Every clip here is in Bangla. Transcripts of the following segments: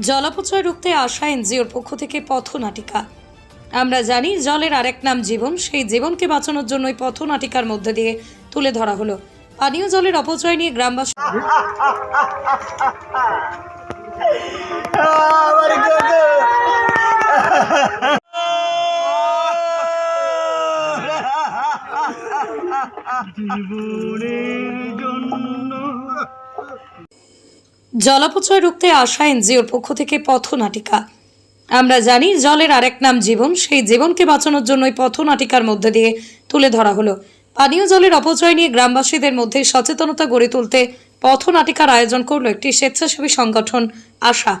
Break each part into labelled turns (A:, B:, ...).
A: জলাপচয় রুখতে আসা এনজিওর পক্ষ থেকে পথনাটিকা। আমরা জানি জলের আরেক নাম জীবন, সেই জীবনকে বাঁচানোর জন্যই পথনাটিকার মধ্যে দিয়ে তুলে ধরা হলো। পানীয় জলের অপচয় নিয়ে গ্রামবাসী
B: জীবনের জন্য
A: জলাপচয় রুখতে আসা এনজিওর পক্ষ থেকে পথনাটিকা। আমরা জানি জলের আরেক নাম জীবন, সেই জীবনকে বাঁচানোর জন্য জন্যই পথনাটিকার মধ্যে দিয়ে তুলে ধরা হলো। পানীয় জলের অপচয় নিয়ে গ্রামবাসীদের মধ্যে সচেতনতা গড়ে তুলতে পথনাটিকার আয়োজন করল একটি স্বেচ্ছাসেবী সংগঠন, আশা।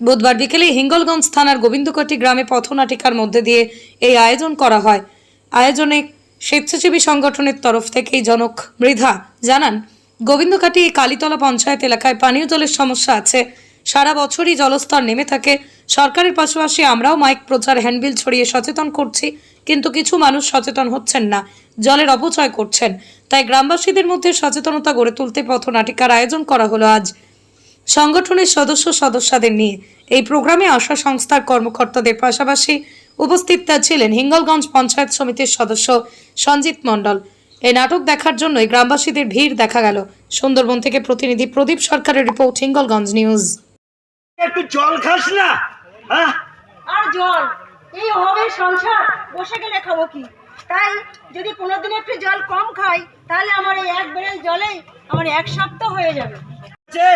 A: বুধবার বিকেলে হিঙ্গলগঞ্জ থানার গোবিন্দকাটি গ্রামে পথনাটিকার মধ্যে দিয়ে এই আয়োজন করা হয়। আয়োজনে স্বেচ্ছাসেবী সংগঠনের তরফ থেকেই জনক মৃধা জানান গোবিন্দকাটি কালীতলা পঞ্চায়েত এলাকায় পানীয় জলের সমস্যা আছে। সারা বছরই জলস্তর নেমে থাকে। সরকারের পাশাপাশি আমরাও মাইক প্রচার, হ্যান্ডবিল ছড়িয়ে সচেতন করছি, কিন্তু কিছু মানুষ সচেতন হচ্ছেন না, জলের অপচয় করছেন। তাই গ্রামবাসীদের মধ্যে সচেতনতা গড়ে তুলতে পথনাটিকার আয়োজন করা হলো আজ। সংগঠনের সদস্য সদস্যদের নিয়ে এই প্রোগ্রামে আশা সংস্থার কর্মকর্তাদের পাশাপাশি উপস্থিত ছিলেন হিঙ্গলগঞ্জ পঞ্চায়েত সমিতির সদস্য সঞ্জিত মণ্ডল এই নাটক দেখার জন্যই গ্রামবাসীদের ভিড় দেখা গেল। সুন্দরবন থেকে প্রতিনিধি প্রদীপ সরকারের রিপোর্ট হিঙ্গলগঞ্জ নিউজ।
B: একটু জল খাস না হ্যাঁ?
C: আর জল? এই হবে সংসার বসে গেলে খাব কি? তাই যদি পনেরো দিনে একটু জল কম খাই তাহলে আমার এই এক বেরেল জলেই আমার এক সপ্তাহ হয়ে যাবে।
B: যে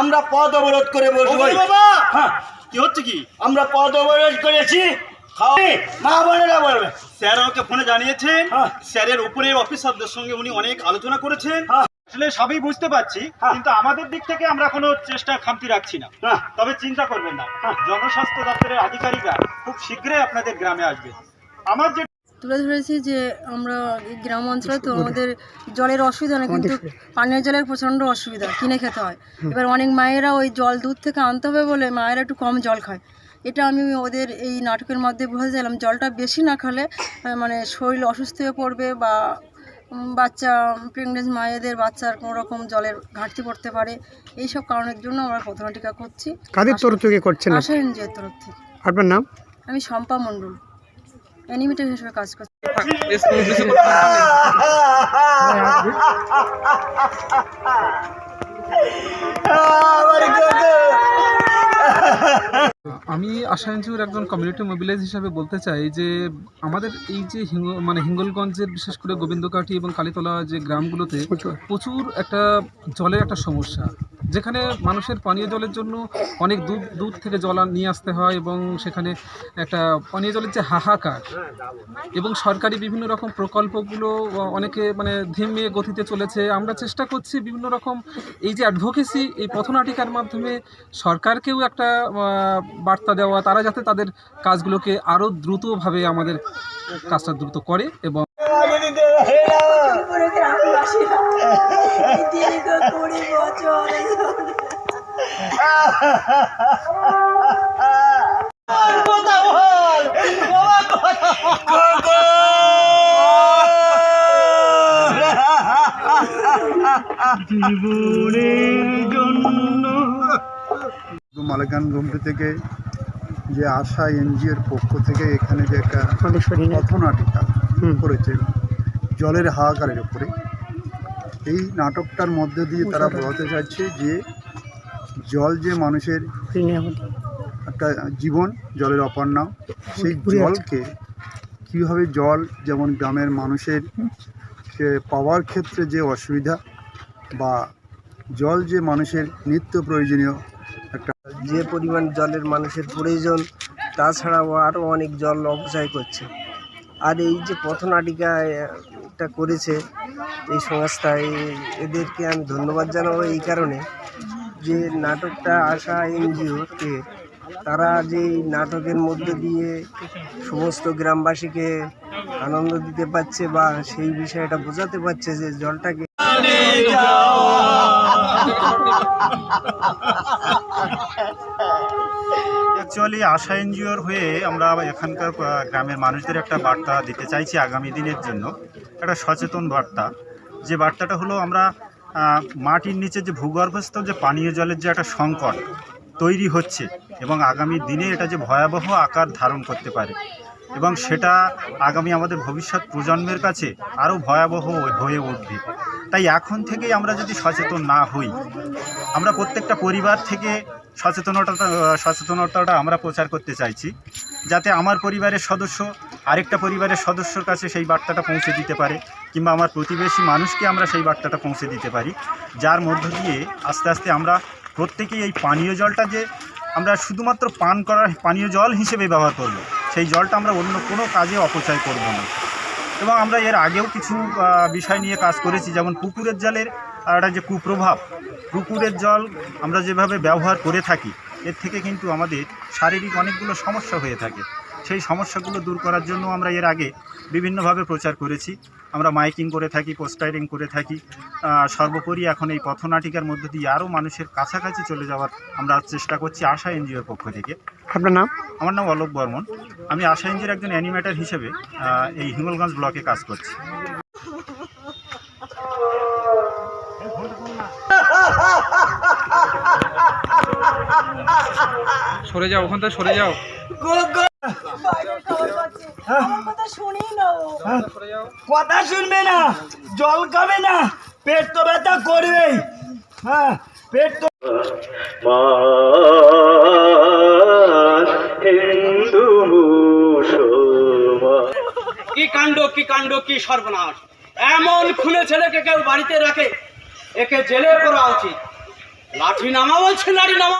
B: আমরা পদ অবরোধ করে বসবো।
D: বাবা!
B: হ্যাঁ
D: কি হচ্ছে কি?
B: আমরা পদ অবরোধ করেছি মা বোনেরা বলবে।
D: স্যার আমাকে ফোনে জানিয়েছেন
B: হ্যাঁ।
D: স্যারের উপরের অফিসারদের সঙ্গে উনি অনেক আলোচনা করেছেন।
B: হ্যাঁ।
D: আসলে সবই বুঝতে পারছি
B: হ্যাঁ।
D: কিন্তু আমাদের দিক থেকে আমরা কোনো চেষ্টা খামতি রাখছি না। তবে চিন্তা করবেন না। জনস্বাস্থ্য দপ্তরের আধিকারিকরা খুব শীঘ্রই আপনাদের গ্রামে আসবে। আমার যে
C: তুলে ধরেছি যে আমরা এই গ্রাম অঞ্চলে তো আমাদের জলের অসুবিধা না কিন্তু পানীয় জলের প্রচণ্ড অসুবিধা কিনে খেতে হয়। এবার অনেক মায়েরা ওই জল দূর থেকে আনতে হবে বলে মায়েরা একটু কম জল খায়। এটা আমি ওদের এই নাটকের মধ্যে বোঝাচ্ছিলাম জলটা বেশি না খেলে মানে শরীর অসুস্থ হয়ে পড়বে বা বাচ্চা প্রেগনেন্ট মায়েদের বাচ্চার কোনো রকম জলের ঘাটতি পড়তে পারে এই সব কারণের জন্য আমরা প্রথমা টিকা করছি।
E: কাদের তরফ থেকে করছেন?
C: আশা এনজিওর তরফ থেকে।
E: আপনার নাম?
C: আমি শম্পা মণ্ডল অ্যানিমেটর হিসেবে কাজ করছি।
B: আমার
F: আমি আশা এনজিওর একজন কমিউনিটি মোবিলাইজ হিসাবে বলতে চাই যে আমাদের এই যে মানে হিঙ্গলগঞ্জের বিশেষ করে গোবিন্দকাঠি এবং কালীতলা যে গ্রামগুলোতে প্রচুর একটা জলের একটা সমস্যা। যেখানে মানুষের পানীয় জলের জন্য অনেক দূর দূর থেকে জল নিয়ে আসতে হয় এবং সেখানে একটা পানীয় জলের যে হাহাকার এবং সরকারি বিভিন্ন রকম প্রকল্পগুলো অনেকে মানে ধিমে গতিতে চলেছে। আমরা চেষ্টা করছি বিভিন্ন রকম এই যে অ্যাডভোকেসি এই পথনাটিকার মাধ্যমে সরকারকেও একটা বার্তা দেওয়া, তারা যাতে তাদের কাজগুলোকে আরও দ্রুতভাবে আমাদের কাজটা দ্রুত করে এবং
B: জীবনের জন্য
G: মালেকান গুমটি থেকে যে আশা এনজিওর পক্ষ থেকে এখানে যে একটা পথনাটিকা করেছে জলের হাহাকারের উপরে। এই নাটকটার মধ্যে দিয়ে তারা বোঝাতে চাইছে যে জল যে মানুষের একটা জীবন জলের অপার নাম সেই জলকে কীভাবে জল যেমন গ্রামের মানুষের সে পাওয়ার ক্ষেত্রে যে অসুবিধা বা জল যে মানুষের নিত্য প্রয়োজনীয় একটা
H: যে পরিমাণ জলের মানুষের প্রয়োজন তাছাড়াও আরও অনেক জল অপচয় করছে। আর এই যে পথনাটিকা এটা করেছে এই সংস্থা এদেরকে আমি ধন্যবাদ জানাব এই কারণে যে নাটকটা আসা এনজিওকে তারা যে নাটকের মধ্যে দিয়ে সমস্ত গ্রামবাসীকে আনন্দ দিতে পারছে বা সেই বিষয়টা বোঝাতে পারছে যে জলটাকে
D: অ্যাকচুয়ালি আশা এনজিওর হয়ে আমরা এখানকার গ্রামের মানুষদের একটা বার্তা দিতে চাইছি আগামী দিনের জন্য। একটা সচেতন বার্তা। যে বার্তাটা হলো আমরা মাটির নিচে যে ভূগর্ভস্থ যে পানীয় জলের যে একটা সংকট তৈরি হচ্ছে এবং আগামী দিনে এটা যে ভয়াবহ আকার ধারণ করতে পারে। এবং সেটা আগামী আমাদের ভবিষ্যৎ প্রজন্মের কাছে আরও ভয়াবহ হয়ে উঠবে। তাই এখন থেকেই আমরা যদি সচেতন না হই, আমরা প্রত্যেকটা পরিবার থেকে সচেতনতা সচেতনতাটা আমরা প্রচার করতে চাইছি, যাতে আমার পরিবারের সদস্য আরেকটা পরিবারের সদস্যর কাছে সেই বার্তাটা পৌঁছে দিতে পারে, কিংবা আমার প্রতিবেশী মানুষকে আমরা সেই বার্তাটা পৌঁছে দিতে পারি, যার মধ্য দিয়ে আস্তে আস্তে আমরা প্রত্যেকেই এই পানীয় জলটা যে আমরা শুধুমাত্র পান করার, পানীয় জল হিসেবে ব্যবহার করব। সেই জলটা আমরা অন্য কোনো কাজে অপচয় করব না। এবং আমরা এর আগেও কিছু বিষয় নিয়ে কাজ করেছি, যেমন পুকুরের জলের একটা যে কুপ্রভাব, পুকুরের জল আমরা যেভাবে ব্যবহার করে থাকি, এর থেকে কিন্তু আমাদের শারীরিক অনেকগুলো সমস্যা হয়ে থাকে। সেই সমস্যাগুলো দূর করার জন্য আমরা এর আগে বিভিন্নভাবে প্রচার করেছি। আমরা মাইকিং করে থাকি পোস্টারিং করে থাকি। সর্বোপরি এখন এই পথনাটিকার মধ্যে দিয়ে আরও মানুষের কাছাকাছি চলে যাওয়ার আমরা চেষ্টা করছি আশা এনজিওর পক্ষ থেকে।
E: আপনার নাম?
D: আমার নাম অলোক বর্মন। আমি আশা এনজিওর একজন অ্যানিমেটার হিসেবে এই হিঙ্গলগঞ্জ ব্লকে কাজ করছি।
F: সরে যাও ওখান থেকে সরে যাও।
B: কথা শুনবে না জল খাবে না পেট তো ব্যথা করবে হ্যাঁ পেট তো
I: কি কাণ্ড কি কাণ্ড কি সর্বনাশ? এমন খুলে ছেলেকে কেউ বাড়িতে রাখে একে জেলে পড়া উচিত। লাঠি নামা বলছে লাঠি নামা